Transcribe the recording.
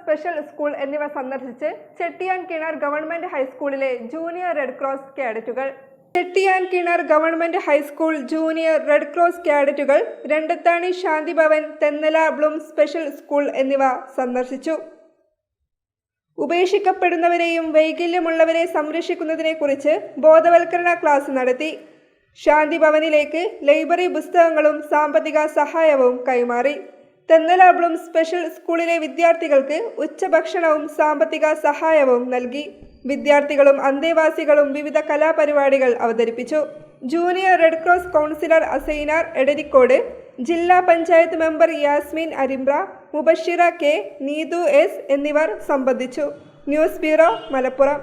Special school എന്നിവ സന്ദർശിച്ച് ചെട്ടിയാൻ Kinar government ഹൈസ്കൂളിലെ junior red cross കാഡറ്റുകൾ. Chettiyan Kinar government high school junior red cross കാഡറ്റുകൾ Randathani Shanthibhavan Thennala bloom special school എന്നിവ സന്ദർശിച്ചു. ഉപേക്ഷിക്കപ്പെടുന്നവരെയും വൈകല്യമുള്ളവരെ സംരക്ഷിക്കുന്നതിനെക്കുറിച്ച് ബോധവൽക്കരണ class നടത്തി. ശാന്തിഭവനിലേക്ക് ലൈബ്രറി പുസ്തകങ്ങളും സാമ്പത്തിക സഹായവും കൈമാറി. തെന്നല സ്പെഷ്യൽ സ്കൂളിലെ വിദ്യാർത്ഥികൾക്ക് ഉച്ചഭക്ഷണവും സാമ്പത്തിക സഹായവും നൽകി. വിദ്യാർത്ഥികളും അന്തേവാസികളും വിവിധ കലാപരിപാടികൾ അവതരിപ്പിച്ചു. Junior red cross counsellor Asainar Edarikode ജില്ലാ panchayat member Yasmin Arimbra Mubashira K Neethu S എന്നിവർ സംബന്ധിച്ചു. News bureau Malappuram.